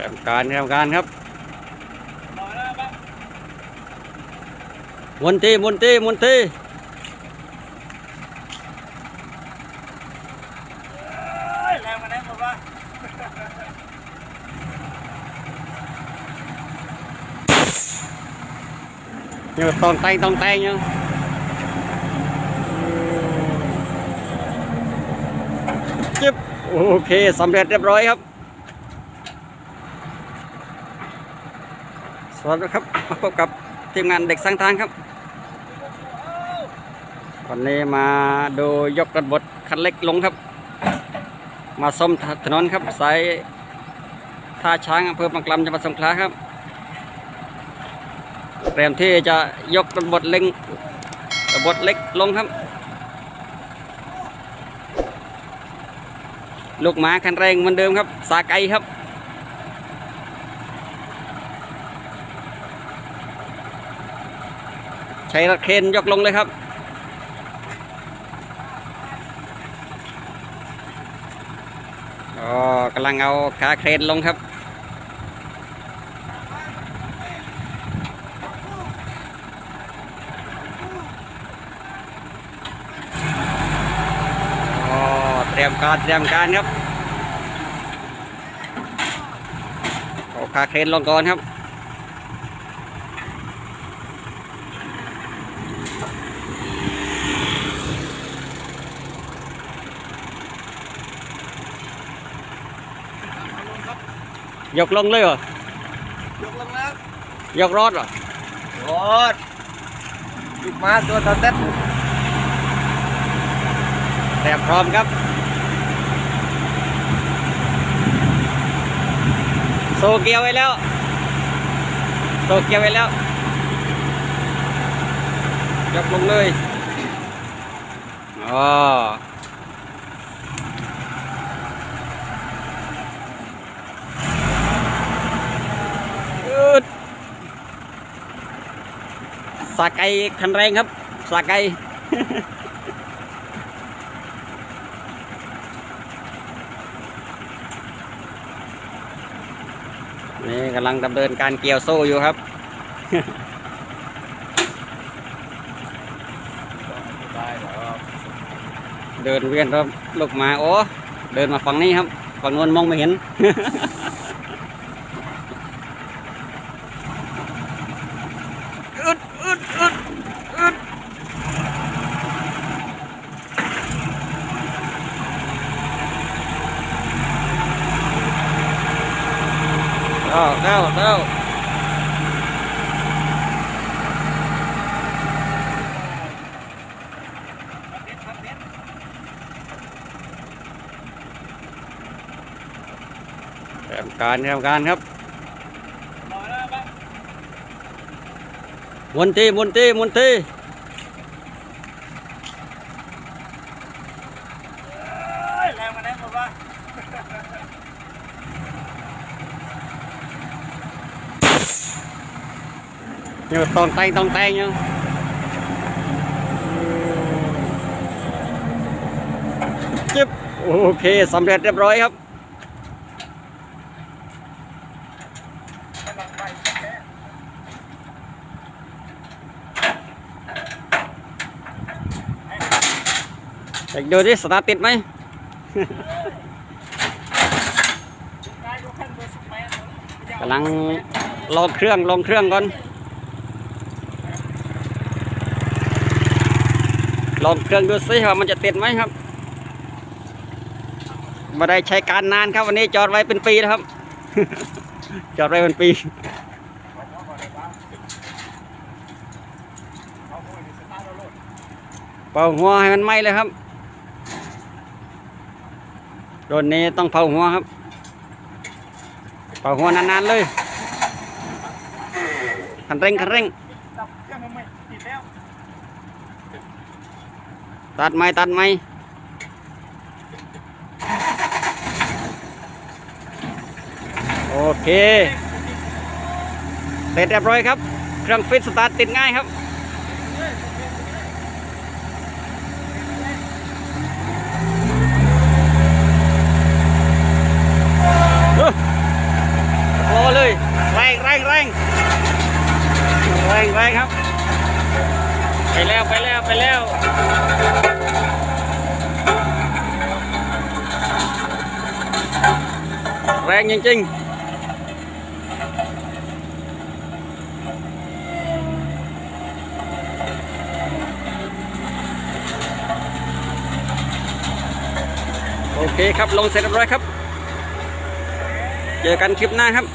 ทำการทำการครับหมุนทีหมุนทีหมุนทีแรงมาได้หมดว่านี่ตองแตงตองแตงยังจิ๊บโอเคสำเร็จเรียบร้อยครับ สวัสดีครับมาพบกับทีมงานเด็กสร้างทางครับวันนี้มาดูยกระบดคันเล็กลงครับ มาซ่อมถนนครับสายท่าช้างอำเภอบางกลำจังหวัดสงขลาครับเตรียมที่จะยกระบดเล็งระบดเล็กลงครับ ลูกหมาคันแรงเหมือนเดิมครับ สาไกครับ ใช้รถเคนยกลงเลยครับ อ๋อกำลังเอาขาเครนลงครับ อ๋อ เตรียมการเตรียมการครับเอาขาเครนลงก่อนครับ ยกลงเลยเหรอ ยกลงแล้วยกรถเหรอโอ้ยลูกมาตัวตอนเต็ดเตรียมพร้อมครับ โซเกียวไว้แล้ว โซเกียวไว้แล้ว ยกลงเลยอ๋ออึด สาไก่คันแรงครับ สาไก่นี่กำลังดำเนินการเกี่ยวโซ่อยู่ครับเดินเวียนรอบลูกมาโอ้เดินมาฝั่งนี้ครับฝั่งนู้นมองไม่เห็น อึดอึดอึดอึด เก้าเก้าเก้าทำการทำการครับรอแล้วบ้างหมุนทีหมุนทีหมุนที แรงมาได้หมดว่า นี่ตองแตงตองแตงยังจิ๊บโอเคสำเร็จเรียบร้อยครับเด็กดูดิสตาร์ติดไหมกำลังลองเครื่องลองเครื่องก่อน ลองเครื่องดูสิว่ามันจะติดไหมครับม่ได้ใช้การนานครับวันนี้จอดไว้เป็นปีแล้วครับ จอดไว้เป็นปีเป่าหัวให้มันไหมเลยครับรถนี้ต้องเป่าหัวครับ เป่าหัวนานๆเลยคันเร่งคันเร่ง ตัดไหมตัดไหมโอเคเสร็จเรียบร้อยครับ เครื่องฟิตสตาร์ทติดง่ายครับรอเลย แรงแรงแรงแรงแรงครับ ไปแล้ว ไปแล้ว ไปแล้วแรงจริงๆโอเคครับ ลงเสร็จเรียบร้อยครับ เจอกันคลิปหน้าครับ